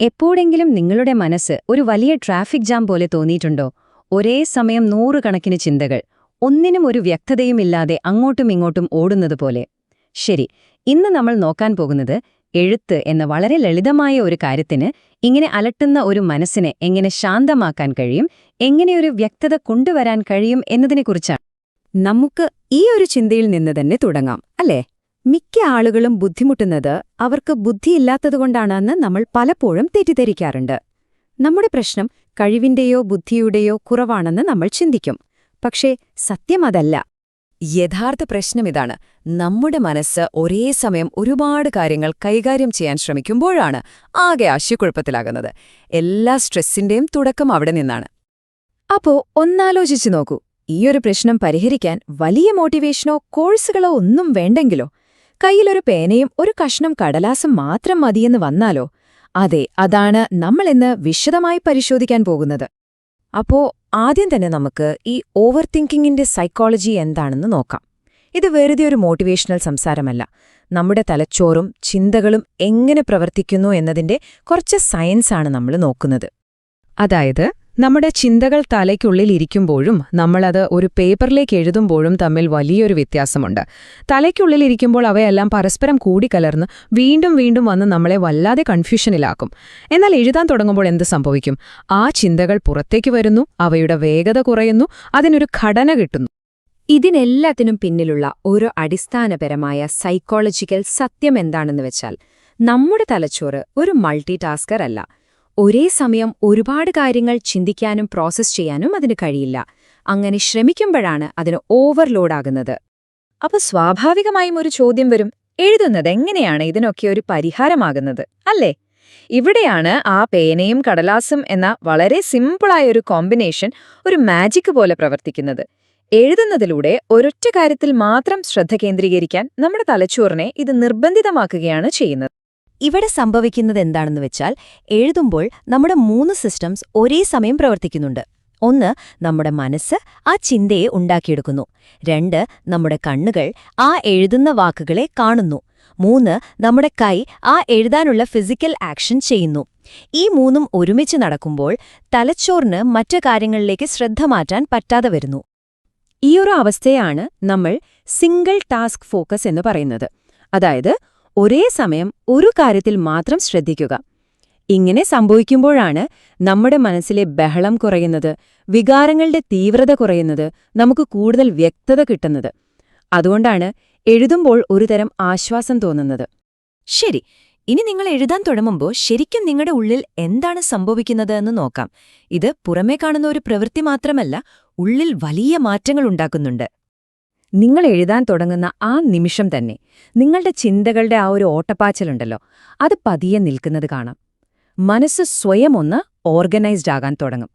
എപ്പോഴെങ്കിലും നിങ്ങളുടെ മനസ്സ് ഒരു വലിയ ട്രാഫിക് ജാം പോലെ തോന്നിയിട്ടുണ്ടോ? ഒരേ സമയം നൂറുകണക്കിന് ചിന്തകൾ ഒന്നിനും ഒരു വ്യക്തതയുമില്ലാതെ അങ്ങോട്ടും ഇങ്ങോട്ടും ഓടുന്നത് പോലെ. ശരി ഇന്ന് നമ്മൾ നോക്കാൻ പോകുന്നത് എഴുത്ത് എന്ന വളരെ ലളിതമായ ഒരു കാര്യത്തിന് ഇങ്ങനെ അലട്ടുന്ന ഒരു മനസ്സിനെ എങ്ങനെ ശാന്തമാക്കാൻ കഴിയും എങ്ങനെയൊരു വ്യക്തത കൊണ്ടുവരാൻ കഴിയും എന്നതിനെക്കുറിച്ചാണ്. നമുക്ക് ഈ ഒരു ചിന്തയിൽ നിന്ന് തന്നെ തുടങ്ങാം അല്ലേ? മിക്ക ആളുകളും ബുദ്ധിമുട്ടുന്നത് അവർക്ക് ബുദ്ധിയില്ലാത്തതുകൊണ്ടാണെന്ന് നമ്മൾ പലപ്പോഴും തെറ്റിദ്ധരിക്കാറുണ്ട്. നമ്മുടെ പ്രശ്നം കഴിവിന്റെയോ ബുദ്ധിയുടെയോ കുറവാണെന്ന് നമ്മൾ ചിന്തിക്കും. പക്ഷേ സത്യം അതല്ല. യഥാർത്ഥ പ്രശ്നം ഇതാണ്. നമ്മുടെ മനസ്സ് ഒരേ സമയം ഒരുപാട് കാര്യങ്ങൾ കൈകാര്യം ചെയ്യാൻ ശ്രമിക്കുമ്പോഴാണ് ആകെ ആശയക്കുഴപ്പത്തിലാകുന്നത്. എല്ലാ സ്ട്രെസ്സിന്റെയും തുടക്കം അവിടെ നിന്നാണ്. അപ്പോ ഒന്നാലോചിച്ചു നോക്കൂ. ഈയൊരു പ്രശ്നം പരിഹരിക്കാൻ വലിയ മോട്ടിവേഷനോ കോഴ്സുകളോ ഒന്നും വേണ്ടെങ്കിലോ? കയ്യിലൊരു പേനയും ഒരു കഷ്ണം കടലാസും മാത്രം മതിയെന്ന് വന്നാലോ? അതെ അതാണ് നമ്മളിന്ന് വിശദമായി പരിശോധിക്കാൻ പോകുന്നത്. അപ്പോ ആദ്യം തന്നെ നമുക്ക് ഈ ഓവർ തിങ്കിങ്ങിന്റെ സൈക്കോളജി എന്താണെന്ന് നോക്കാം. ഇത് വെറുതെ ഒരു മോട്ടിവേഷണൽ സംസാരമല്ല. നമ്മുടെ തലച്ചോറും ചിന്തകളും എങ്ങനെ പ്രവർത്തിക്കുന്നു എന്നതിന്റെ കുറച്ച് സയൻസാണ് നമ്മൾ നോക്കുന്നത്. അതായത് നമ്മുടെ ചിന്തകൾ തലയ്ക്കുള്ളിൽ ഇരിക്കുമ്പോഴും നമ്മളത് ഒരു പേപ്പറിലേക്ക് എഴുതുമ്പോഴും തമ്മിൽ വലിയൊരു വ്യത്യാസമുണ്ട്. തലയ്ക്കുള്ളിൽ ഇരിക്കുമ്പോൾ അവയെല്ലാം പരസ്പരം കൂടിക്കലർന്ന് വീണ്ടും വീണ്ടും വന്ന് നമ്മളെ വല്ലാതെ കൺഫ്യൂഷനിലാക്കും. എന്നാൽ എഴുതാൻ തുടങ്ങുമ്പോൾ എന്ത് സംഭവിക്കും? ആ ചിന്തകൾ പുറത്തേക്ക് വരുന്നു അവയുടെ വേഗത കുറയുന്നു അതിനൊരു ഘടന കിട്ടുന്നു. ഇതിനെല്ലാത്തിനും പിന്നിലുള്ള ഒരു അടിസ്ഥാനപരമായ സൈക്കോളജിക്കൽ സത്യം എന്താണെന്ന് വെച്ചാൽ നമ്മുടെ തലച്ചോറ് ഒരു മൾട്ടി ടാസ്കർ അല്ല. ഒരേ സമയം ഒരുപാട് കാര്യങ്ങൾ ചിന്തിക്കാനും പ്രോസസ് ചെയ്യാനും അതിന് കഴിയില്ല. അങ്ങനെ ശ്രമിക്കുമ്പോഴാണ് അതിന് ഓവർലോഡാകുന്നത് അപ്പൊ സ്വാഭാവികമായും ഒരു ചോദ്യം വരും എഴുതുന്നത് എങ്ങനെയാണ്? ഇതിനൊക്കെ ഒരു പരിഹാരമാകുന്നത് അല്ലേ? ഇവിടെയാണ് ആ പേനയും കടലാസും എന്ന വളരെ സിമ്പിളായ ഒരു കോമ്പിനേഷൻ ഒരു മാജിക് പോലെ പ്രവർത്തിക്കുന്നത്. എഴുതുന്നതിലൂടെ ഒരൊറ്റ കാര്യത്തിൽ മാത്രം ശ്രദ്ധ കേന്ദ്രീകരിക്കാൻ നമ്മുടെ തലച്ചോറിനെ ഇത് നിർബന്ധിതമാക്കുകയാണ് ചെയ്യുന്നത്. ഇവിടെ സംഭവിക്കുന്നത് എന്താണെന്ന് വെച്ചാൽ എഴുതുമ്പോൾ നമ്മുടെ മൂന്ന് സിസ്റ്റംസ് ഒരേ സമയം പ്രവർത്തിക്കുന്നുണ്ട്. ഒന്ന് നമ്മുടെ മനസ്സ് ആ ചിന്തയെ ഉണ്ടാക്കിയെടുക്കുന്നു. രണ്ട് നമ്മുടെ കണ്ണുകൾ ആ എഴുതുന്ന വാക്കുകളെ കാണുന്നു. മൂന്ന് നമ്മുടെ കൈ ആ എഴുതാനുള്ള ഫിസിക്കൽ ആക്ഷൻ ചെയ്യുന്നു. ഈ മൂന്നും ഒരുമിച്ച് നടക്കുമ്പോൾ തലച്ചോറിന് മറ്റു കാര്യങ്ങളിലേക്ക് ശ്രദ്ധ മാറ്റാൻ പറ്റാതെ വരുന്നു. ഈയൊരു അവസ്ഥയാണ് നമ്മൾ സിംഗിൾ ടാസ്ക് ഫോക്കസ് എന്ന് പറയുന്നത്. അതായത് ഒരേ സമയം ഒരു കാര്യത്തിൽ മാത്രം ശ്രദ്ധിക്കുക. ഇങ്ങനെ സംഭവിക്കുമ്പോഴാണ് നമ്മുടെ മനസ്സിലെ ബഹളം കുറയുന്നത് വികാരങ്ങളുടെ തീവ്രത കുറയുന്നത് നമുക്ക് കൂടുതൽ വ്യക്തത കിട്ടുന്നത്. അതുകൊണ്ടാണ് എഴുതുമ്പോൾ ഒരുതരം ആശ്വാസം തോന്നുന്നത്. ശരി ഇനി നിങ്ങൾ എഴുതാൻ തുടങ്ങുമ്പോൾ ശരിക്കും നിങ്ങളുടെ ഉള്ളിൽ എന്താണ് സംഭവിക്കുന്നത് എന്ന് നോക്കാം. ഇത് പുറമേ കാണുന്ന ഒരു പ്രവൃത്തി മാത്രമല്ല ഉള്ളിൽ വലിയ മാറ്റങ്ങൾ ഉണ്ടാക്കുന്നുണ്ട്. നിങ്ങൾ എഴുതാൻ തുടങ്ങുന്ന ആ നിമിഷം തന്നെ നിങ്ങളുടെ ചിന്തകളുടെ ആ ഒരു ഓട്ടപ്പാച്ചലുണ്ടല്ലോ അത് പതിയെ നിൽക്കുന്നത് കാണാം. മനസ്സ് സ്വയം ഒന്ന് ഓർഗനൈസ്ഡ് ആകാൻ തുടങ്ങും.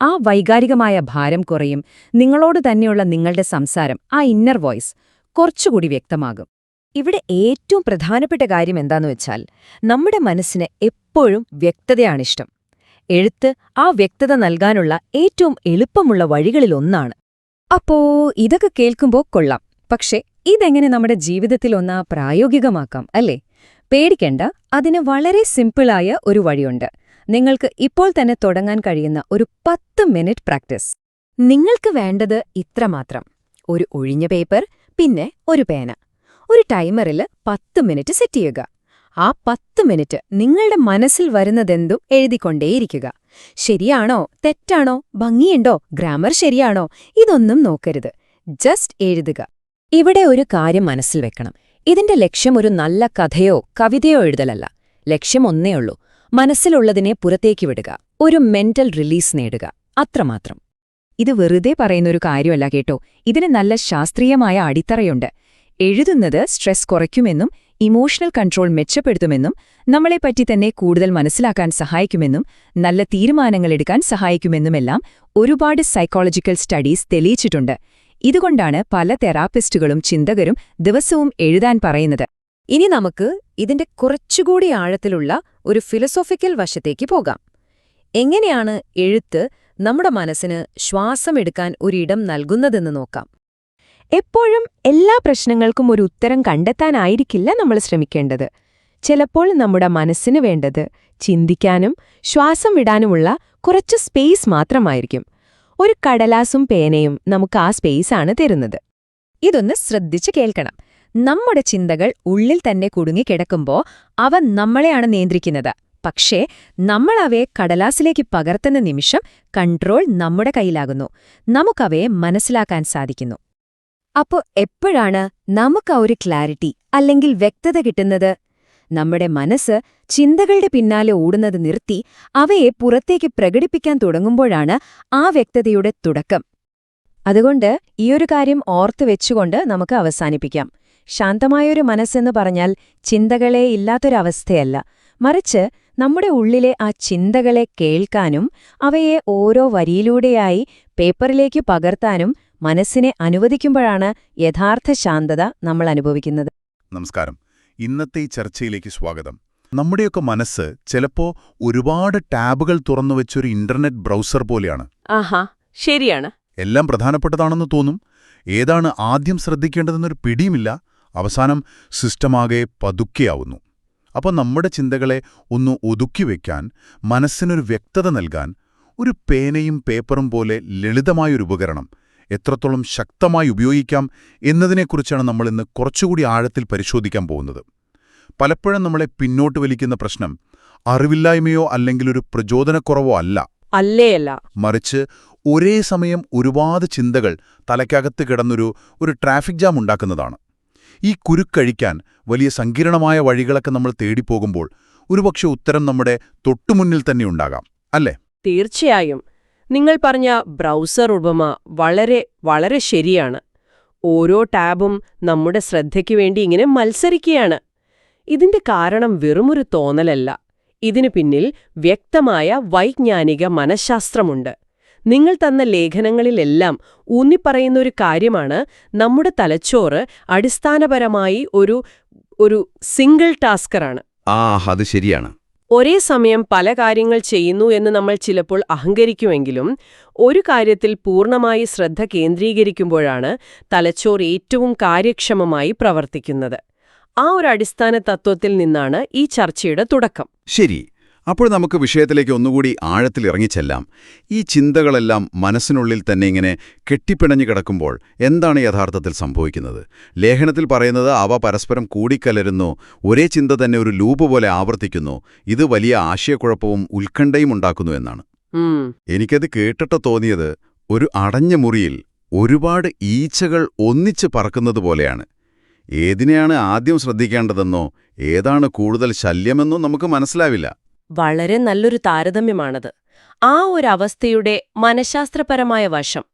ആ വൈകാരികമായ ഭാരം കുറയും നിങ്ങളോട് തന്നെയുള്ള നിങ്ങളുടെ സംസാരം ആ ഇന്നർ വോയിസ് കുറച്ചുകൂടി വ്യക്തമാകും. ഇവിടെ ഏറ്റവും പ്രധാനപ്പെട്ട കാര്യം എന്താന്ന് വെച്ചാൽ നമ്മുടെ മനസ്സിന് എപ്പോഴും വ്യക്തതയാണിഷ്ടം എഴുത്ത് ആ വ്യക്തത നൽകാനുള്ള ഏറ്റവും എളുപ്പമുള്ള വഴികളിലൊന്നാണ് അപ്പോ ഇതൊക്കെ കേൾക്കുമ്പോൾ കൊള്ളാം. പക്ഷെ ഇതെങ്ങനെ നമ്മുടെ ജീവിതത്തിൽ ഒന്ന് പ്രായോഗികമാക്കാം അല്ലേ? പേടിക്കേണ്ട അതിന് വളരെ സിമ്പിളായ ഒരു വഴിയുണ്ട്. നിങ്ങൾക്ക് ഇപ്പോൾ തന്നെ തുടങ്ങാൻ കഴിയുന്ന ഒരു പത്ത് മിനിറ്റ് പ്രാക്ടീസ്. നിങ്ങൾക്ക് വേണ്ടത് ഇത്രമാത്രം ഒരു ഒഴിഞ്ഞ പേപ്പർ പിന്നെ ഒരു പേന. ഒരു ടൈമറിൽ പത്ത് മിനിറ്റ് സെറ്റ് ചെയ്യുക. ആ പത്ത് മിനിറ്റ് നിങ്ങളുടെ മനസ്സിൽ വരുന്നതെന്തും എഴുതിക്കൊണ്ടേയിരിക്കുക. ശരിയാണോ? തെറ്റാണോ? ഭംഗിയുണ്ടോ? ഗ്രാമർ ശരിയാണോ? ഇതൊന്നും നോക്കരുത്. ജസ്റ്റ് എഴുതുക. ഇവിടെ ഒരു കാര്യം മനസ്സിൽ വെക്കണം. ഇതിന്റെ ലക്ഷ്യം ഒരു നല്ല കഥയോ കവിതയോ എഴുതലല്ല. ലക്ഷ്യം ഒന്നേ ഉള്ളൂ. മനസ്സിലുള്ളതിനെ പുറത്തേക്ക് വിടുക. ഒരു മെന്റൽ റിലീസ് നേടുക. അത്രമാത്രം. ഇത് വെറുതെ പറയുന്നൊരു കാര്യമല്ല കേട്ടോ. ഇതിന് നല്ല ശാസ്ത്രീയമായ അടിത്തറയുണ്ട്. എഴുതുന്നത് സ്ട്രെസ് കുറയ്ക്കുമെന്നും ഇമോഷണൽ കൺട്രോൾ മെച്ചപ്പെടുത്തുമെന്നും നമ്മളെപ്പറ്റി തന്നെ കൂടുതൽ മനസ്സിലാക്കാൻ സഹായിക്കുമെന്നും നല്ല തീരുമാനങ്ങളെടുക്കാൻ സഹായിക്കുമെന്നുമെല്ലാം ഒരുപാട് സൈക്കോളജിക്കൽ സ്റ്റഡീസ് തെളിയിച്ചിട്ടുണ്ട്. ഇതുകൊണ്ടാണ് പല തെറാപ്പിസ്റ്റുകളും ചിന്തകരും ദിവസവും എഴുതാൻ പറയുന്നത്. ഇനി നമുക്ക് ഇതിന്റെ കുറച്ചുകൂടി ആഴത്തിലുള്ള ഒരു ഫിലസോഫിക്കൽ വശത്തേക്ക് പോകാം. എങ്ങനെയാണ് എഴുത്ത് നമ്മുടെ മനസ്സിന് ശ്വാസമെടുക്കാൻ ഒരിടം നൽകുന്നതെന്ന് നോക്കാം. എപ്പോഴും എല്ലാ പ്രശ്നങ്ങൾക്കും ഒരു ഉത്തരം കണ്ടെത്താനായിരിക്കില്ല നമ്മൾ ശ്രമിക്കേണ്ടത്. ചിലപ്പോൾ നമ്മുടെ മനസ്സിന് വേണ്ടത് ചിന്തിക്കാനും ശ്വാസം വിടാനുമുള്ള കുറച്ച് സ്പേസ് മാത്രമായിരിക്കും. ഒരു കടലാസും പേനയും നമുക്ക് ആ സ്പേസാണ് തരുന്നത്. ഇതൊന്ന് ശ്രദ്ധിച്ചു കേൾക്കണം. നമ്മുടെ ചിന്തകൾ ഉള്ളിൽ തന്നെ കുടുങ്ങിക്കിടക്കുമ്പോ അവ നമ്മളെയാണ് നിയന്ത്രിക്കുന്നത്. പക്ഷേ നമ്മൾ അവയെ കടലാസിലേക്ക് പകർത്തുന്ന നിമിഷം കൺട്രോൾ നമ്മുടെ കയ്യിലാകുന്നു. നമുക്കവയെ മനസ്സിലാക്കാൻ സാധിക്കുന്നു. അപ്പോ എപ്പോഴാണ് നമുക്ക് ആ ഒരു ക്ലാരിറ്റി അല്ലെങ്കിൽ വ്യക്തത കിട്ടുന്നത്? നമ്മുടെ മനസ്സ് ചിന്തകളുടെ പിന്നാലെ ഓടുന്നത് നിർത്തി അവയെ പുറത്തേക്ക് പ്രകടിപ്പിക്കാൻ തുടങ്ങുമ്പോഴാണ് ആ വ്യക്തതയുടെ തുടക്കം. അതുകൊണ്ട് ഈയൊരു കാര്യം ഓർത്തു വെച്ചുകൊണ്ട് നമുക്ക് അവസാനിപ്പിക്കാം. ശാന്തമായൊരു മനസ്സെന്ന് പറഞ്ഞാൽ ചിന്തകളെ ഇല്ലാത്തൊരവസ്ഥയല്ല. മറിച്ച് നമ്മുടെ ഉള്ളിലെ ആ ചിന്തകളെ കേൾക്കാനും അവയെ ഓരോ വരിയിലൂടെയായി പേപ്പറിലേക്ക് പകർത്താനും മനസ്സിനെ അനുവദിക്കുമ്പോഴാണ് യഥാർത്ഥ ശാന്തത നമ്മൾ അനുഭവിക്കുന്നത്. നമസ്കാരം. ഇന്നത്തെ ഈ ചർച്ചയിലേക്ക് സ്വാഗതം. നമ്മുടെയൊക്കെ മനസ്സ് ചിലപ്പോ ഒരുപാട് ടാബുകൾ തുറന്നു വെച്ചൊരു ഇന്റർനെറ്റ് ബ്രൗസർ പോലെയാണ്. ആഹാ ശരിയാണ്. എല്ലാം പ്രധാനപ്പെട്ടതാണെന്ന് തോന്നും. ഏതാണ് ആദ്യം ശ്രദ്ധിക്കേണ്ടതെന്നൊരു പിടിയുമില്ല. അവസാനം സിസ്റ്റമാകെ പതുക്കെയാവുന്നു. അപ്പോൾ നമ്മുടെ ചിന്തകളെ ഒന്ന് ഒതുക്കി വയ്ക്കാൻ മനസ്സിനൊരു വ്യക്തത നൽകാൻ ഒരു പേനയും പേപ്പറും പോലെ ലളിതമായൊരു ഉപകരണം എത്രത്തോളം ശക്തമായി ഉപയോഗിക്കാം എന്നതിനെക്കുറിച്ചാണ് നമ്മൾ ഇന്ന് കുറച്ചുകൂടി ആഴത്തിൽ പരിശോധിക്കാൻ പോകുന്നത്. പലപ്പോഴും നമ്മളെ പിന്നോട്ട് വലിക്കുന്ന പ്രശ്നം അറിവില്ലായ്മയോ അല്ലെങ്കിൽ ഒരു പ്രചോദനക്കുറവോ അല്ല. അല്ലേയല്ല. മറിച്ച് ഒരേ സമയം ഒരുപാട് ചിന്തകൾ തലയ്ക്കകത്ത് കിടന്നൊരു ഒരു ട്രാഫിക് ജാം ഉണ്ടാക്കുന്നതാണ്. ഈ കുരുക്കഴിക്കാൻ വലിയ സങ്കീർണമായ വഴികളൊക്കെ നമ്മൾ തേടിപ്പോകുമ്പോൾ ഒരുപക്ഷെ ഉത്തരം നമ്മുടെ തൊട്ടുമുന്നിൽ തന്നെ ഉണ്ടാകാം. അല്ലേ? തീർച്ചയായും. നിങ്ങൾ പറഞ്ഞ ബ്രൗസർ ഉപമ വളരെ വളരെ ശരിയാണ്. ഓരോ ടാബും നമ്മുടെ ശ്രദ്ധയ്ക്ക് വേണ്ടി ഇങ്ങനെ മത്സരിക്കുകയാണ്. ഇതിന്റെ കാരണം വെറുമൊരു തോന്നലല്ല. ഇതിനു പിന്നിൽ വ്യക്തമായ വൈജ്ഞാനിക മനഃശാസ്ത്രമുണ്ട്. നിങ്ങൾ തന്ന ലേഖനങ്ങളിലെല്ലാം ഊന്നിപ്പറയുന്ന ഒരു കാര്യമാണ് നമ്മുടെ തലച്ചോറ് അടിസ്ഥാനപരമായി ഒരു ഒരു സിംഗിൾ ടാസ്കറാണ്. ആ അത് ശരിയാണ്. ഒരേ സമയം പല കാര്യങ്ങൾ ചെയ്യുന്നു എന്ന് നമ്മൾ ചിലപ്പോൾ അഹങ്കരിക്കുമെങ്കിലും ഒരു കാര്യത്തിൽ പൂർണമായി ശ്രദ്ധ കേന്ദ്രീകരിക്കുമ്പോഴാണ് തലച്ചോർ ഏറ്റവും കാര്യക്ഷമമായി പ്രവർത്തിക്കുന്നത്. ആ ഒരു അടിസ്ഥാന തത്വത്തിൽ നിന്നാണ് ഈ ചർച്ചയുടെ തുടക്കം. ശരി. അപ്പോൾ നമുക്ക് വിഷയത്തിലേക്ക് ഒന്നുകൂടി ആഴത്തിൽ ഇറങ്ങിച്ചെല്ലാം ഈ ചിന്തകളെല്ലാം മനസ്സിനുള്ളിൽ തന്നെ ഇങ്ങനെ കെട്ടിപ്പിണഞ്ഞു കിടക്കുമ്പോൾ എന്താണ് യഥാർത്ഥത്തിൽ സംഭവിക്കുന്നത്? ലേഖനത്തിൽ പറയുന്നത് അവ പരസ്പരം കൂടിക്കലരുന്നു ഒരേ ചിന്ത തന്നെ ഒരു ലൂപ്പ് പോലെ ആവർത്തിക്കുന്നു ഇത് വലിയ ആശയക്കുഴപ്പവും ഉത്കണ്ഠയും ഉണ്ടാക്കുന്നു എന്നാണ്. എനിക്കത് കേട്ടിട്ട് തോന്നിയത് ഒരു അടഞ്ഞ മുറിയിൽ ഒരുപാട് ഈച്ചകൾ ഒന്നിച്ച് പറക്കുന്നത് പോലെയാണ്. ഏതിനെയാണ് ആദ്യം ശ്രദ്ധിക്കേണ്ടതെന്നോ ഏതാണ് കൂടുതൽ ശല്യമെന്നോ നമുക്ക് മനസ്സിലാവില്ല. വളരെ നല്ലൊരു താരതമ്യമാണത്. ആ ഒരു അവസ്ഥയുടെ മനഃശാസ്ത്രപരമായ വശം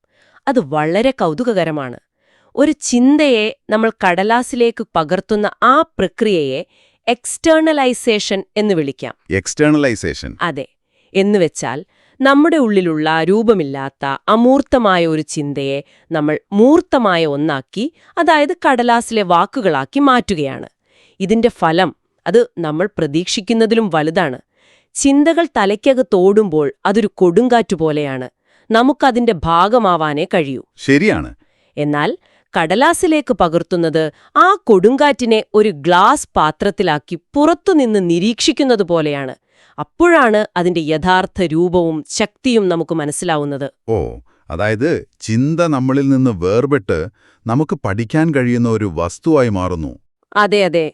അത് വളരെ കൗതുകകരമാണ്. ഒരു ചിന്തയെ നമ്മൾ കടലാസിലേക്ക് പകർത്തുന്ന ആ പ്രക്രിയയെ എക്സ്റ്റേണലൈസേഷൻ എന്ന് വിളിക്കാം. എക്സ്റ്റേണലൈസേഷൻ അതെ. എന്നുവെച്ചാൽ നമ്മുടെ ഉള്ളിലുള്ള രൂപമില്ലാത്ത അമൂർത്തമായ ഒരു ചിന്തയെ നമ്മൾ മൂർത്തമായ ഒന്നാക്കി അതായത് കടലാസിലെ വാക്കുകളാക്കി മാറ്റുകയാണ്. ഇതിന്റെ ഫലം അത് നമ്മൾ പ്രതീക്ഷിക്കുന്നതിലും വലുതാണ്. ചിന്തകൾ തലയ്ക്കകത്തോടുമ്പോൾ അതൊരു കൊടുങ്കാറ്റു പോലെയാണ്. നമുക്കതിന്റെ ഭാഗമാവാനേ കഴിയൂ. ശരിയാണ്. എന്നാൽ കടലാസിലേക്ക് പകർത്തുന്നത് ആ കൊടുങ്കാറ്റിനെ ഒരു ഗ്ലാസ് പാത്രത്തിലാക്കി പുറത്തുനിന്ന് നിരീക്ഷിക്കുന്നത് പോലെയാണ്. അപ്പോഴാണ് അതിന്റെ യഥാർത്ഥ രൂപവും ശക്തിയും നമുക്ക് മനസ്സിലാവുന്നത്. ഓ അതായത് ചിന്ത നമ്മളിൽ നിന്ന് വേർപെട്ട് നമുക്ക് പഠിക്കാൻ കഴിയുന്ന ഒരു വസ്തുവായി മാറുന്നു. അതെ അതെ.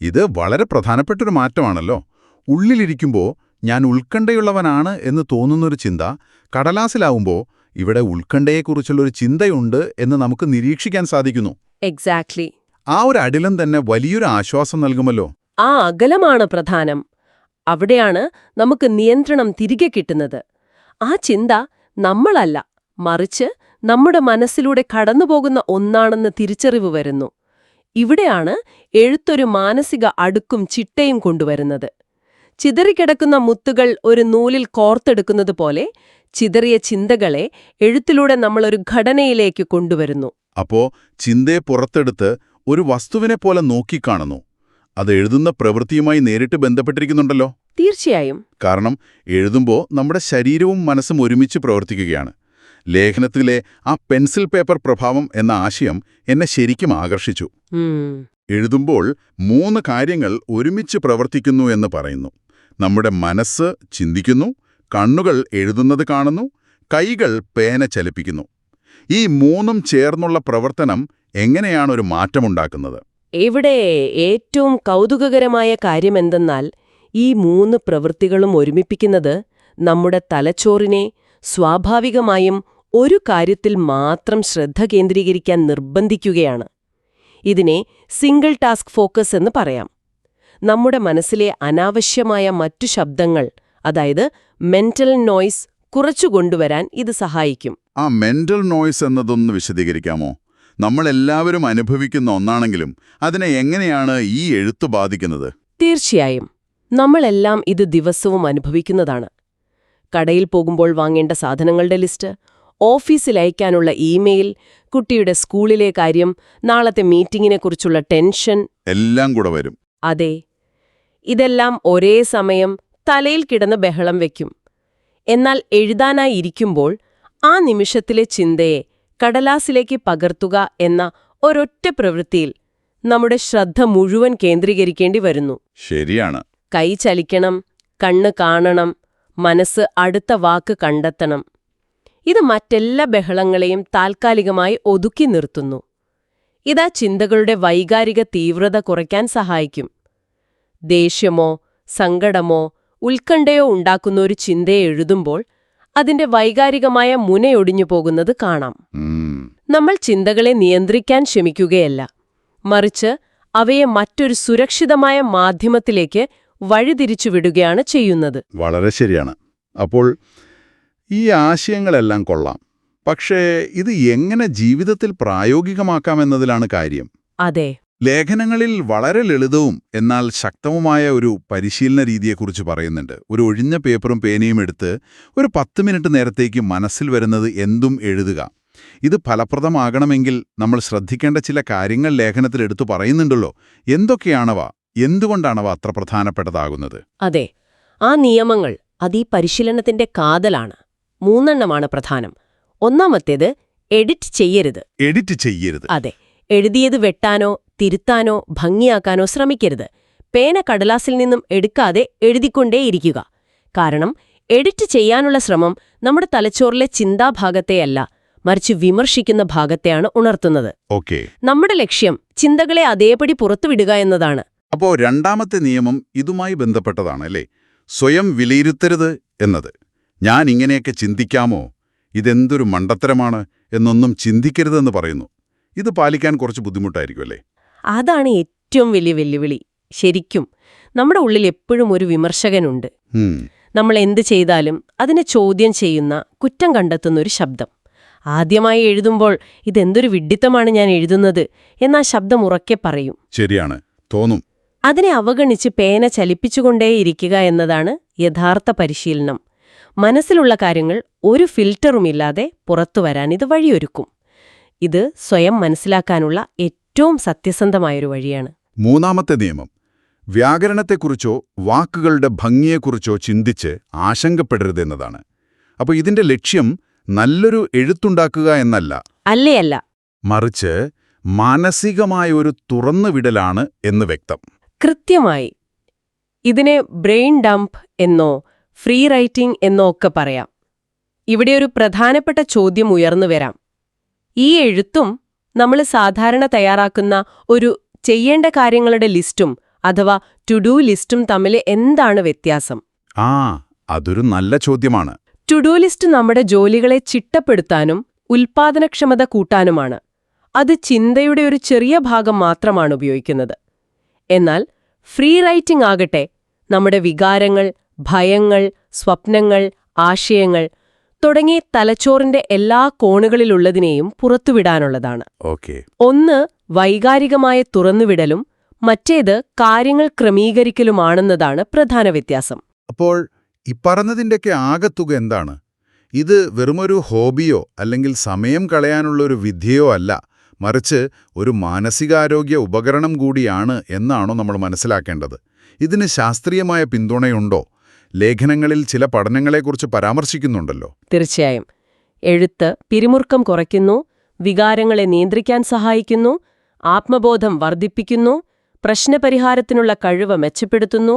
ഇത് വളരെ പ്രധാനപ്പെട്ടൊരു മാറ്റമാണല്ലോ. ഉള്ളിലിരിക്കുമ്പോൾ ഞാൻ ഉത്കണ്ഠയുള്ളവനാണ് എന്ന് തോന്നുന്നൊരു ചിന്ത കടലാസിലാവുമ്പോൾ ഇവിടെ ഉത്കണ്ഠയെക്കുറിച്ചുള്ളൊരു ചിന്തയുണ്ട് എന്ന് നമുക്ക് നിരീക്ഷിക്കാൻ സാധിക്കുന്നു. എക്സാക്ട്ലി ആ ഒരു അടിലം തന്നെ വലിയൊരു ആശ്വാസം നൽകുമല്ലോ. ആ അകലമാണ് പ്രധാനം. അവിടെയാണ് നമുക്ക് നിയന്ത്രണം തിരികെ കിട്ടുന്നത്. ആ ചിന്ത നമ്മളല്ല മറിച്ച് നമ്മുടെ മനസ്സിലൂടെ കടന്നുപോകുന്ന ഒന്നാണെന്ന് തിരിച്ചറിവ് വരുന്നു. ഇവിടെയാണ് എഴുത്തൊരു മാനസിക അടുക്കും ചിട്ടയും കൊണ്ടുവരുന്നത്. ചിതറിക്കിടക്കുന്ന മുത്തുകൾ ഒരു നൂലിൽ കോർത്തെടുക്കുന്നത് പോലെ ചിതറിയ ചിന്തകളെ എഴുത്തിലൂടെ നമ്മളൊരു ഘടനയിലേക്ക് കൊണ്ടുവരുന്നു. അപ്പോ ചിന്തയെ പുറത്തെടുത്ത് ഒരു വസ്തുവിനെ പോലെ നോക്കിക്കാണുന്നു അത് എഴുതുന്ന പ്രവൃത്തിയുമായി നേരിട്ട് ബന്ധപ്പെട്ടിരിക്കുന്നുണ്ടല്ലോ. തീർച്ചയായും. കാരണം എഴുതുമ്പോൾ നമ്മുടെ ശരീരവും മനസ്സും ഒരുമിച്ച് പ്രവർത്തിക്കുകയാണ്. ലേഖനത്തിലെ ആ പെൻസിൽ പേപ്പർ പ്രഭാവം എന്ന ആശയം എന്നെ ശരിക്കും ആകർഷിച്ചു. എഴുതുമ്പോൾ മൂന്ന് കാര്യങ്ങൾ ഒരുമിച്ച് പ്രവർത്തിക്കുന്നു എന്ന് പറയുന്നു. നമ്മുടെ മനസ്സ് ചിന്തിക്കുന്നു കണ്ണുകൾ എഴുതുന്നത് കാണുന്നു കൈകൾ പേന ചലിപ്പിക്കുന്നു. ഈ മൂന്നും ചേർന്നുള്ള പ്രവർത്തനം എങ്ങനെയാണ് ഒരു മാറ്റമുണ്ടാക്കുന്നത്? ഇവിടെ ഏറ്റവും കൗതുകകരമായ കാര്യമെന്തെന്നാൽ ഈ മൂന്ന് പ്രവൃത്തികളും ഒരുമിപ്പിക്കുന്നത് നമ്മുടെ തലച്ചോറിനെ സ്വാഭാവികമായും ഒരു കാര്യത്തിൽ മാത്രം ശ്രദ്ധ കേന്ദ്രീകരിക്കാൻ നിർബന്ധിക്കുകയാണ്. ഇതിനെ സിംഗിൾ ടാസ്ക് ഫോക്കസ് എന്ന് പറയാം. നമ്മുടെ മനസ്സിലെ അനാവശ്യമായ മറ്റു ശബ്ദങ്ങൾ അതായത് മെന്റൽ നോയ്സ് കുറച്ചു കൊണ്ടുവരാൻ ഇത് സഹായിക്കും. ആ മെന്റൽ നോയ്സ് എന്നതൊന്ന് വിശദീകരിക്കാമോ? നമ്മളെല്ലാവരും അനുഭവിക്കുന്ന ഒന്നാണെങ്കിലും അതിനെ എങ്ങനെയാണ് ഈ എഴുത്ത് ബാധിക്കുന്നത്? തീർച്ചയായും. നമ്മളെല്ലാം ഇത് ദിവസവും അനുഭവിക്കുന്നതാണ്. കടയിൽ പോകുമ്പോൾ വാങ്ങേണ്ട സാധനങ്ങളുടെ ലിസ്റ്റ് ഓഫീസിൽ അയക്കാനുള്ള ഇമെയിൽ കുട്ടിയുടെ സ്കൂളിലെ കാര്യം നാളത്തെ മീറ്റിംഗിനെക്കുറിച്ചുള്ള ടെൻഷൻ എല്ലാം കൂടെ വരും. അതെ ഇതെല്ലാം ഒരേ സമയം തലയിൽ കിടന്ന് ബഹളം വയ്ക്കും എന്നാൽ എഴുതാനായി ഇരിക്കുമ്പോൾ ആ നിമിഷത്തിലെ ചിന്തയെ കടലാസിലേക്ക് പകർത്തുക എന്ന ഒരൊറ്റ പ്രവൃത്തിയിൽ നമ്മുടെ ശ്രദ്ധ മുഴുവൻ കേന്ദ്രീകരിക്കേണ്ടി വരുന്നു. ശരിയാണ്. കൈ ചലിക്കണം കണ്ണ് കാണണം മനസ്സ് അടുത്ത വാക്ക് കണ്ടെത്തണം. ഇത് മറ്റെല്ലാ ബഹളങ്ങളെയും താൽക്കാലികമായി ഒതുക്കി നിർത്തുന്നു. ഇതാ ചിന്തകളുടെ വൈകാരിക തീവ്രത കുറയ്ക്കാൻ സഹായിക്കും. ദേഷ്യമോ സങ്കടമോ ഉത്കണ്ഠയോ ഉണ്ടാക്കുന്ന ഒരു ചിന്തയെ എഴുതുമ്പോൾ അതിന്റെ വൈകാരികമായ മുനയൊടിഞ്ഞു പോകുന്നത് കാണാം. നമ്മൾ ചിന്തകളെ നിയന്ത്രിക്കാൻ ശ്രമിക്കുകയല്ല. മറിച്ച് അവയെ മറ്റൊരു സുരക്ഷിതമായ മാധ്യമത്തിലേക്ക് വഴിതിരിച്ചുവിടുകയാണ് ചെയ്യുന്നത്. വളരെ ശരിയാണ്. അപ്പോൾ ഈ ആശയങ്ങളെല്ലാം കൊള്ളാം. പക്ഷേ ഇത് എങ്ങനെ ജീവിതത്തിൽ പ്രായോഗികമാക്കാമെന്നതിലാണ് കാര്യം. അതെ. ലേഖനങ്ങളിൽ വളരെ ലളിതവും എന്നാൽ ശക്തവുമായ ഒരു പരിശീലന രീതിയെക്കുറിച്ച് പറയുന്നുണ്ട്. ഒരു ഒഴിഞ്ഞ പേപ്പറും പേനയും എടുത്ത് ഒരു പത്ത് മിനിറ്റ് നേരത്തേക്ക് മനസ്സിൽ വരുന്നത് എന്തും എഴുതുക. ഇത് ഫലപ്രദമാകണമെങ്കിൽ നമ്മൾ ശ്രദ്ധിക്കേണ്ട ചില കാര്യങ്ങൾ ലേഖനത്തിൽ എടുത്തു പറയുന്നുണ്ടല്ലോ. എന്തൊക്കെയാണവ? എന്തുകൊണ്ടാണവ അത്ര പ്രധാനപ്പെട്ടതാകുന്നത്? അതെ. ആ നിയമങ്ങൾ അത് ഈ പരിശീലനത്തിന്റെ കാതലാണ്. മൂന്നെണ്ണമാണ് പ്രധാനം. ഒന്നാമത്തേത് എഡിറ്റ് ചെയ്യരുത്. എഡിറ്റ് ചെയ്യരുത്. അതെ. എഴുതിയത് വെട്ടാനോ തിരുത്താനോ ഭംഗിയാക്കാനോ ശ്രമിക്കരുത്. പേന കടലാസിൽ നിന്നും എടുക്കാതെ എഴുതിക്കൊണ്ടേയിരിക്കുക. കാരണം എഡിറ്റ് ചെയ്യാനുള്ള ശ്രമം നമ്മുടെ തലച്ചോറിലെ ചിന്താഭാഗത്തെയല്ല മറിച്ച് വിമർശിക്കുന്ന ഭാഗത്തെയാണ് ഉണർത്തുന്നത്. ഓക്കെ. നമ്മുടെ ലക്ഷ്യം ചിന്തകളെ അതേപടി പുറത്തുവിടുക എന്നതാണ്. അപ്പോ രണ്ടാമത്തെ നിയമം ഇതുമായി ബന്ധപ്പെട്ടതാണ് അല്ലേ? സ്വയം വിലയിരുത്തരുത് എന്നത്. ഞാൻ ഇങ്ങനെയൊക്കെ ചിന്തിക്കാമോ? ഇതെന്തൊരു മണ്ടത്തരമാണ് എന്നൊന്നും ചിന്തിക്കരുതെന്ന് പറയുന്നു. ഇത് പാലിക്കാൻ കുറച്ച് ബുദ്ധിമുട്ടായിരിക്കും അല്ലേ? അതാണ് ഏറ്റവും വലിയ വെല്ലുവിളി. ശരിക്കും നമ്മുടെ ഉള്ളിൽ എപ്പോഴും ഒരു വിമർശകനുണ്ട്. നമ്മൾ എന്ത് ചെയ്താലും അതിനെ ചോദ്യം ചെയ്യുന്ന കുറ്റം കണ്ടെത്തുന്ന ഒരു ശബ്ദം. ആദ്യമായി എഴുതുമ്പോൾ ഇതെന്തൊരു വിഡ്ഢിത്തമാണ് ഞാൻ എഴുതുന്നത് എന്നാ ശബ്ദം ഉറക്കെ പറയും. ശരിയാണ്. തോന്നും. അതിനെ അവഗണിച്ച് പേന ചലിപ്പിച്ചുകൊണ്ടേയിരിക്കുക എന്നതാണ് യഥാർത്ഥ പരിശീലനം. മനസ്സിലുള്ള കാര്യങ്ങൾ ഒരു ഫിൽറ്ററുമില്ലാതെ പുറത്തുവരാൻ ഇത് വഴിയൊരുക്കും. ഇത് സ്വയം മനസ്സിലാക്കാനുള്ള ഏറ്റവും സത്യസന്ധമായൊരു വഴിയാണ്. മൂന്നാമത്തെ നിയമം. വ്യാകരണത്തെക്കുറിച്ചോ വാക്കുകളുടെ ഭംഗിയെക്കുറിച്ചോ ചിന്തിച്ച് ആശങ്കപ്പെടരുതെന്നതാണ്. അപ്പോൾ ഇതിന്റെ ലക്ഷ്യം നല്ലൊരു എഴുത്തുണ്ടാക്കുക എന്നല്ല. അല്ലയല്ല മറിച്ച് മാനസികമായ ഒരു തുറന്നുവിടലാണ് എന്ന് വ്യക്തം. കൃത്യമായി ഇതിനെ ബ്രെയിൻ ഡംപ് എന്നോ ഫ്രീ റൈറ്റിംഗ് എന്നോ ഒക്കെ പറയാം. ഇവിടെ ഒരു പ്രധാനപ്പെട്ട ചോദ്യം ഉയർന്നു വരാം. ഈ എഴുത്തും നമ്മൾ സാധാരണ തയ്യാറാക്കുന്ന ഒരു ചെയ്യേണ്ട കാര്യങ്ങളുടെ ലിസ്റ്റും അഥവാ ടു ഡു ലിസ്റ്റും തമ്മിൽ എന്താണ് വ്യത്യാസം? ആ അതൊരു നല്ല ചോദ്യമാണ്. ടു ഡു ലിസ്റ്റ് നമ്മുടെ ജോലികളെ ചിട്ടപ്പെടുത്താനും ഉൽപാദനക്ഷമത കൂട്ടാനുമാണ്. അത് ചിന്തയുടെ ഒരു ചെറിയ ഭാഗം മാത്രമാണ് ഉപയോഗിക്കുന്നത്. എന്നാൽ ഫ്രീ റൈറ്റിംഗ് ആകട്ടെ നമ്മുടെ വികാരങ്ങൾ ഭയങ്ങൾ സ്വപ്നങ്ങൾ ആശയങ്ങൾ തുടങ്ങി തലച്ചോറിന്റെ എല്ലാ കോണുകളിലുള്ളതിനെയും പുറത്തുവിടാനുള്ളതാണ്. ഓക്കെ. ഒന്ന് വൈകാരികമായ തുറന്നുവിടലും മറ്റേത് കാര്യങ്ങൾ ക്രമീകരിക്കലുമാണെന്നതാണ് പ്രധാന വ്യത്യാസം. അപ്പോൾ ഇപ്പറഞ്ഞതിന്റെയൊക്കെ ആകത്തുക എന്താണ്? ഇത് വെറുമൊരു ഹോബിയോ അല്ലെങ്കിൽ സമയം കളയാനുള്ള ഒരു വിദ്യയോ അല്ല. മറിച്ച് ഒരു മാനസികാരോഗ്യ ഉപകരണം കൂടിയാണ് എന്നാണോ നമ്മൾ മനസ്സിലാക്കേണ്ടത്. ഇതിന് ശാസ്ത്രീയമായ പിന്തുണയുണ്ടോ? ലേഖനങ്ങളിൽ ചില പഠനങ്ങളെക്കുറിച്ച് പരാമർശിക്കുന്നുണ്ടല്ലോ. തീർച്ചയായും. എഴുത്ത് പിരിമുറുക്കം കുറയ്ക്കുന്നു വികാരങ്ങളെ നിയന്ത്രിക്കാൻ സഹായിക്കുന്നു ആത്മബോധം വർദ്ധിപ്പിക്കുന്നു പ്രശ്നപരിഹാരത്തിനുള്ള കഴിവ് മെച്ചപ്പെടുത്തുന്നു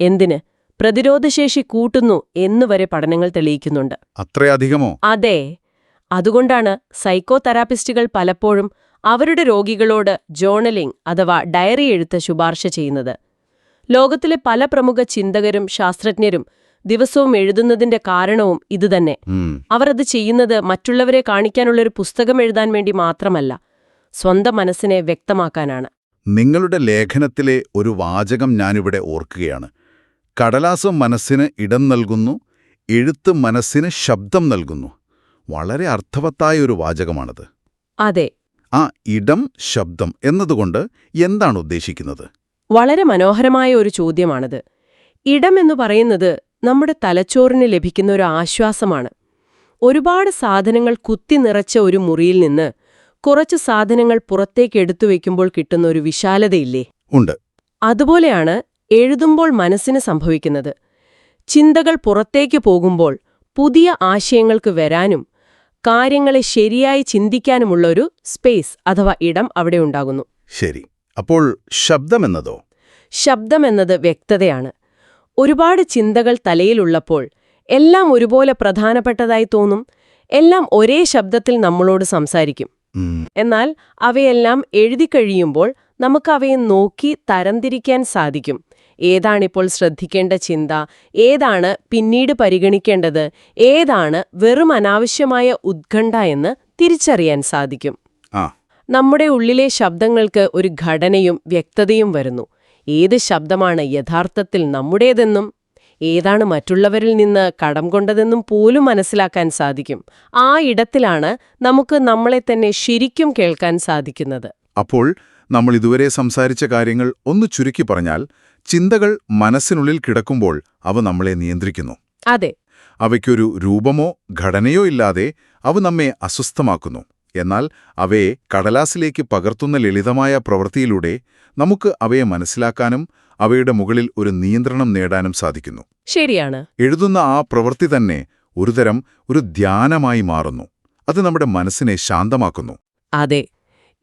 എന്തിന് പ്രതിരോധശേഷി കൂട്ടുന്നു എന്നുവരെ പഠനങ്ങൾ തെളിയിക്കുന്നുണ്ട്. അത്രയധികമോ? അതെ. അതുകൊണ്ടാണ് സൈക്കോ തെറാപ്പിസ്റ്റുകൾ പലപ്പോഴും അവരുടെ രോഗികളോട് ജേണലിംഗ് അഥവാ ഡയറി എഴുത്ത് ശുപാർശ ചെയ്യുന്നത്. ലോകത്തിലെ പല പ്രമുഖ ചിന്തകരും ശാസ്ത്രജ്ഞരും ദിവസവും എഴുതുന്നതിന്റെ കാരണവും ഇതുതന്നെ. അത് ചെയ്യുന്നത് മറ്റുള്ളവരെ കാണിക്കാനുള്ളൊരു പുസ്തകം എഴുതാൻ വേണ്ടി മാത്രമല്ല സ്വന്തം മനസ്സിനെ വ്യക്തമാക്കാനാണ്. നിങ്ങളുടെ ലേഖനത്തിലെ ഒരു വാചകം ഞാനിവിടെ ഓർക്കുകയാണ്. കടലാസം മനസ്സിന് ഇടം നൽകുന്നു എഴുത്ത് മനസ്സിന് ശബ്ദം നൽകുന്നു. വളരെ അർത്ഥവത്തായ ഒരു വാചകമാണത്. അതെ. ആ ഇടം ശബ്ദം എന്നതുകൊണ്ട് എന്താണ് ഉദ്ദേശിക്കുന്നത്? വളരെ മനോഹരമായ ഒരു ചോദ്യമാണത്. ഇടമെന്ന് പറയുന്നത് നമ്മുടെ തലച്ചോറിന് ലഭിക്കുന്ന ഒരു ആശ്വാസമാണ്. ഒരുപാട് സാധനങ്ങൾ കുത്തി നിറച്ച ഒരു മുറിയിൽ നിന്ന് കുറച്ച് സാധനങ്ങൾ പുറത്തേക്ക് എടുത്തു വയ്ക്കുമ്പോൾ കിട്ടുന്ന ഒരു വിശാലതയില്ലേ? ഉണ്ട്. അതുപോലെയാണ് എഴുതുമ്പോൾ മനസ്സിന് സംഭവിക്കുന്നത്. ചിന്തകൾ പുറത്തേക്ക് പോകുമ്പോൾ പുതിയ ആശയങ്ങൾക്ക് വരാനും കാര്യങ്ങളെ ശരിയായി ചിന്തിക്കാനുമുള്ള ഒരു സ്പേസ് അഥവാ ഇടം അവിടെ ഉണ്ടാകുന്നു. ശരി. അപ്പോൾ ശബ്ദമെന്നതോ? ശബ്ദമെന്നത് വ്യക്തതയാണ്. ഒരുപാട് ചിന്തകൾ തലയിലുള്ളപ്പോൾ എല്ലാം ഒരുപോലെ പ്രധാനപ്പെട്ടതായി തോന്നും. എല്ലാം ഒരേ ശബ്ദത്തിൽ നമ്മളോട് സംസാരിക്കും. എന്നാൽ അവയെല്ലാം എഴുതി കഴിയുമ്പോൾ നമുക്ക് അവയെ നോക്കി തരംതിരിക്കാൻ സാധിക്കും. ഏതാണിപ്പോൾ ശ്രദ്ധിക്കേണ്ട ചിന്ത? ഏതാണ് പിന്നീട് പരിഗണിക്കേണ്ടത്? ഏതാണ് വെറും അനാവശ്യമായ ഉത്കണ്ഠ എന്ന് തിരിച്ചറിയാൻ സാധിക്കും. ആ. നമ്മുടെ ഉള്ളിലെ ശബ്ദങ്ങൾക്ക് ഒരു ഘടനയും വ്യക്തതയും വരുന്നു. ഏത് ശബ്ദമാണ് യഥാർത്ഥത്തിൽ നമ്മുടേതെന്നും ഏതാണ് മറ്റുള്ളവരിൽ നിന്ന് കടം കൊണ്ടതെന്നും പോലും മനസ്സിലാക്കാൻ സാധിക്കും. ആ ഇടത്തിലാണ് നമുക്ക് നമ്മളെ തന്നെ ശരിക്കും കേൾക്കാൻ സാധിക്കുന്നത്. അപ്പോൾ നമ്മൾ ഇതുവരെ സംസാരിച്ച കാര്യങ്ങൾ ഒന്ന് ചുരുക്കി പറഞ്ഞാൽ ചിന്തകൾ മനസ്സിനുള്ളിൽ കിടക്കുമ്പോൾ അവ നമ്മളെ നിയന്ത്രിക്കുന്നു. അതെ. അവയ്ക്കൊരു രൂപമോ ഘടനയോ ഇല്ലാതെ അവ നമ്മെ അസ്വസ്ഥമാക്കുന്നു. എന്നാൽ അവയെ കടലാസിലേക്ക് പകർത്തുന്ന ലളിതമായ പ്രവൃത്തിയിലൂടെ നമുക്ക് അവയെ മനസ്സിലാക്കാനും അവയുടെ മുകളിൽ ഒരു നിയന്ത്രണം നേടാനും സാധിക്കുന്നു. ശരിയാണ്. എഴുതുന്ന ആ പ്രവൃത്തി തന്നെ ഒരുതരം ഒരു ധ്യാനമായി മാറുന്നു. അത് നമ്മുടെ മനസ്സിനെ ശാന്തമാക്കുന്നു. അതെ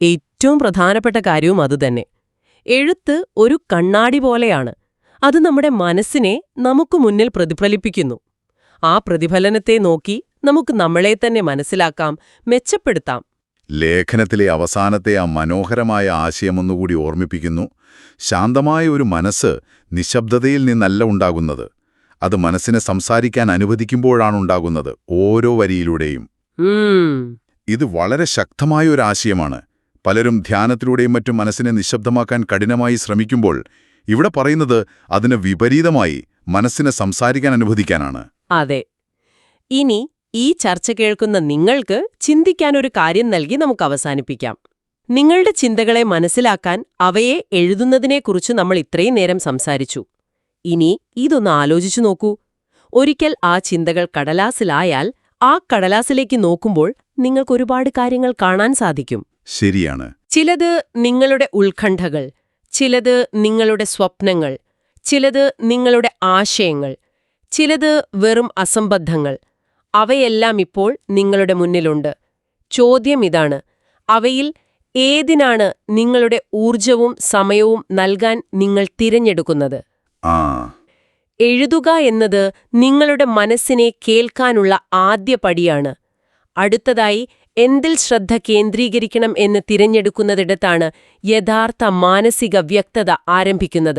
ഏറ്റവും പ്രധാനപ്പെട്ട കാര്യവും അതുതന്നെ എഴുത്ത് ഒരു കണ്ണാടി പോലെയാണ്. അത് നമ്മുടെ മനസ്സിനെ നമുക്ക് മുന്നിൽ പ്രതിഫലിപ്പിക്കുന്നു. ആ പ്രതിഫലനത്തെ നോക്കി നമുക്ക് നമ്മളെ തന്നെ മനസ്സിലാക്കാം മെച്ചപ്പെടുത്താം. ലേഖനത്തിലെ അവസാനത്തെ ആ മനോഹരമായ ആശയമൊന്നുകൂടി ഓർമ്മിപ്പിക്കുന്നു. ശാന്തമായ ഒരു മനസ്സ് നിശബ്ദതയിൽ നിന്നല്ല ഉണ്ടാകുന്നത്. അത് മനസ്സിനെ സംസാരിക്കാൻ അനുവദിക്കുമ്പോഴാണുണ്ടാകുന്നത് ഓരോ വരിയിലൂടെയും. ഇത് വളരെ ശക്തമായ ഒരു ആശയമാണ്. പലരും ധ്യാനത്തിലൂടെയും മറ്റും മനസ്സിനെ നിശബ്ദമാക്കാൻ കഠിനമായി ശ്രമിക്കുമ്പോൾ ഇവിടെ പറയുന്നത് അതിന് വിപരീതമായി മനസ്സിനെ സംസാരിക്കാൻ അനുവദിക്കാനാണ്. അതെ. ഇനി ഈ ചർച്ച കേൾക്കുന്ന നിങ്ങൾക്ക് ചിന്തിക്കാൻ ഒരു കാര്യം നൽകി നമുക്ക് അവസാനിപ്പിക്കാം. നിങ്ങളുടെ ചിന്തകളെ മനസ്സിലാക്കാൻ അവയെ എഴുതുന്നതിനെക്കുറിച്ച് നമ്മൾ ഇത്രയും നേരം സംസാരിച്ചു. ഇനി ഇതൊന്ന് ആലോചിച്ചു നോക്കൂ. ഒരിക്കൽ ആ ചിന്തകൾ കടലാസിലായാൽ ആ കടലാസിലേക്ക് നോക്കുമ്പോൾ നിങ്ങൾക്ക് ഒരുപാട് കാര്യങ്ങൾ കാണാൻ സാധിക്കും. ശരിയാണ്. ചിലത് നിങ്ങളുടെ ഉത്കണ്ഠകൾ ചിലത് നിങ്ങളുടെ സ്വപ്നങ്ങൾ ചിലത് നിങ്ങളുടെ ആശയങ്ങൾ ചിലത് വെറും അസംബദ്ധങ്ങൾ അവയെല്ലാം ഇപ്പോൾ നിങ്ങളുടെ മുന്നിലുണ്ട്. ചോദ്യം ഇതാണ്. അവയിൽ ഏതിനാണ് നിങ്ങളുടെ ഊർജവും സമയവും നൽകാൻ നിങ്ങൾ തിരഞ്ഞെടുക്കുന്നത്? എഴുതുക എന്നത് നിങ്ങളുടെ മനസ്സിനെ കേൾക്കാനുള്ള ആദ്യ പടിയാണ്. അടുത്തതായി എന്തിൽ ശ്രദ്ധ കേന്ദ്രീകരിക്കണം എന്ന് തിരഞ്ഞെടുക്കുന്നതിടത്താണ് യഥാർത്ഥ മാനസിക വ്യക്തത ആരംഭിക്കുന്നത്.